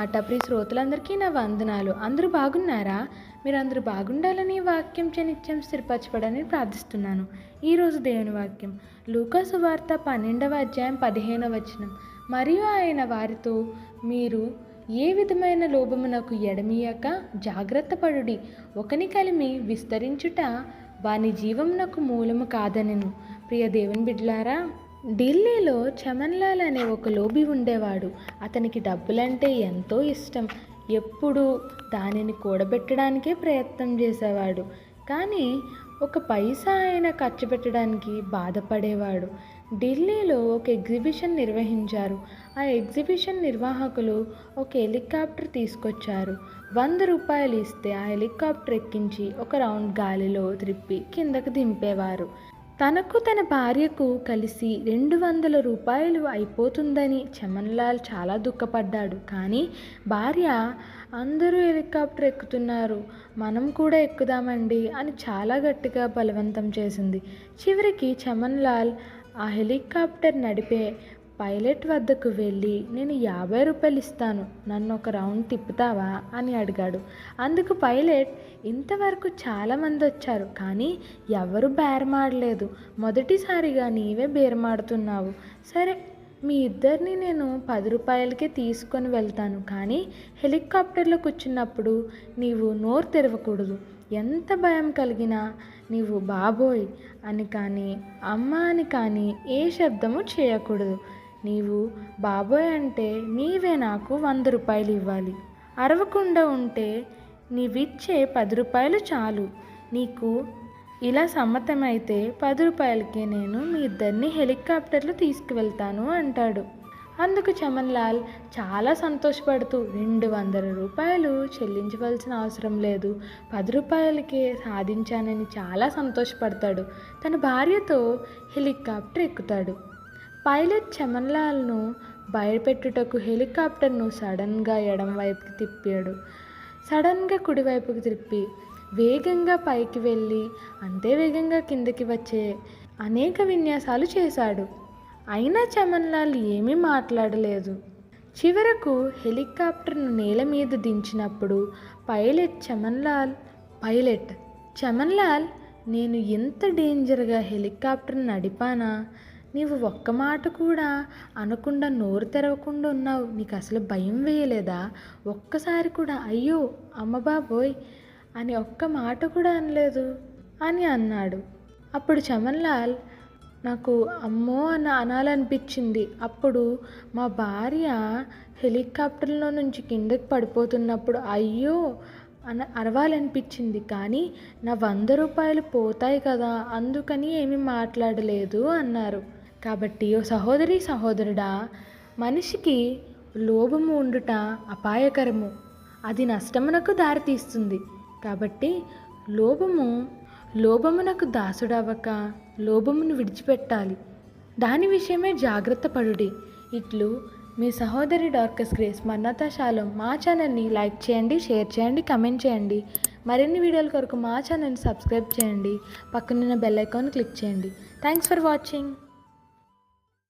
మాట ప్రియ శ్రోతలందరికీ నా వందనాలు. అందరూ బాగున్నారా? మీరు అందరూ బాగుండాలని వాక్యం నిత్యం స్థిరపరచబడని ప్రార్థిస్తున్నాను. ఈరోజు దేవుని వాక్యం లూకాసు వార్త పన్నెండవ అధ్యాయం పదిహేనవ వచనం. మరియు ఆయన వారితో మీరు ఏ విధమైన లోభమునకు ఎడమీయక జాగ్రత్త పడుడి. ఒకని కలిమి విస్తరించుట వాని జీవమునకు మూలము కాదనెను. ప్రియ దేవుని బిడ్లారా ఢిల్లీలో చమన్లాల్ అనే ఒక లోబి ఉండేవాడు. అతనికి డబ్బులంటే ఎంతో ఇష్టం. ఎప్పుడూ దానిని కూడబెట్టడానికే ప్రయత్నం చేసేవాడు. కానీ ఒక పైసా అయినా ఖర్చు పెట్టడానికి బాధపడేవాడు. ఢిల్లీలో ఒక ఎగ్జిబిషన్ నిర్వహించారు. ఆ ఎగ్జిబిషన్ నిర్వాహకులు ఒక హెలికాప్టర్ తీసుకొచ్చారు. వంద రూపాయలు ఇస్తే ఆ హెలికాప్టర్ ఎక్కించి ఒక రౌండ్ గాలిలో త్రిప్పి కిందకు దింపేవారు. తనకు తన భార్యకు కలిసి రెండు వందల రూపాయలు అయిపోతుందని చమన్లాల్ చాలా దుఃఖపడ్డాడు. కానీ భార్య అందరూ హెలికాప్టర్ ఎక్కుతున్నారు. మనం కూడా ఎక్కుదామండి అని చాలా గట్టిగా బలవంతం చేసింది. చివరికి చమన్లాల్ ఆ హెలికాప్టర్ నడిపే పైలట్ వద్దకు వెళ్ళి నేను యాభై రూపాయలు ఇస్తాను నన్ను ఒక రౌండ్ తిప్పుతావా? అని అడిగాడు. అందుకు పైలట్ ఇంతవరకు చాలామంది వచ్చారు కానీ ఎవరు బేరమాడలేదు మొదటిసారిగా నీవే బేరమాడుతున్నావు సరే మీ ఇద్దరిని నేను పది రూపాయలకే తీసుకొని వెళ్తాను కానీ హెలికాప్టర్లో కూర్చున్నప్పుడు నీవు నోరు తెరవకూడదు. ఎంత భయం కలిగినా నీవు బాబోయ్ అని కానీ అమ్మ అని కానీ ఏ శబ్దము చేయకూడదు. నీవు బాబోయ్ అంటే నీవే నాకు వంద రూపాయలు ఇవ్వాలి. అరవకుండా ఉంటే నీవిచ్చే పది రూపాయలు చాలు. నీకు ఇలా సమ్మతమైతే పది రూపాయలకే నేను మీ ఇద్దరిని హెలికాప్టర్లు తీసుకువెళ్తాను అంటాడు. అందుకు చమన్ లాల్ చాలా సంతోషపడుతూ రెండు వందల రూపాయలు చెల్లించవలసిన అవసరం లేదు. పది రూపాయలకే సాధించానని చాలా సంతోషపడతాడు. తన భార్యతో హెలికాప్టర్ ఎక్కుతాడు. పైలట్ చమన్లాల్ను భయపెట్టుటకు హెలికాప్టర్ను సడన్గా ఎడం వైపుకి తిప్పాడు. సడన్గా కుడివైపుకి తిప్పి వేగంగా పైకి వెళ్ళి అంతే వేగంగా కిందకి వచ్చే అనేక విన్యాసాలు చేశాడు. అయినా చమన్లాల్ ఏమీ మాట్లాడలేదు. చివరకు హెలికాప్టర్ను నేల మీద దించినప్పుడు పైలట్ చమన్లాల్ పైలట్ చమన్లాల్ నేను ఎంత డేంజర్గా హెలికాప్టర్ నడిపానా? నీవు ఒక్క మాట కూడా అనకుండా నోరు తెరవకుండా ఉన్నావు. నీకు అసలు భయం వేయలేదా? ఒక్కసారి కూడా అయ్యో అమ్మ బాబోయ్ అని ఒక్క మాట కూడా అనలేదు అని అన్నాడు. అప్పుడు చమన్లాల్ నాకు అమ్మో అని అనాలనిపించింది. అప్పుడు మా భార్య హెలికాప్టర్లో నుంచి కిందకి పడిపోతున్నప్పుడు అయ్యో అన అరవాలనిపించింది. కానీ నా వంద రూపాయలు పోతాయి కదా అందుకని ఏమీ మాట్లాడలేదు అన్నారు. కాబట్టి ఓ సహోదరి సహోదరుడా మనిషికి లోభము ఉండుట అపాయకరము. అది నష్టమునకు దారితీస్తుంది. కాబట్టి లోభము లోభమునకు దాసుడవక లోభమును విడిచిపెట్టాలి. దాని విషయమే జాగ్రత్త పడుడి. ఇట్లు మీ సహోదరి డార్కస్ గ్రేస్ మన్నత శాలం మా ఛానల్ని లైక్ చేయండి షేర్ చేయండి కమెంట్ చేయండి. మరిన్ని వీడియోల కొరకు మా ఛానల్ని సబ్స్క్రైబ్ చేయండి. పక్కనున్న బెల్ ఐకాన్ క్లిక్ చేయండి. Thanks for watching.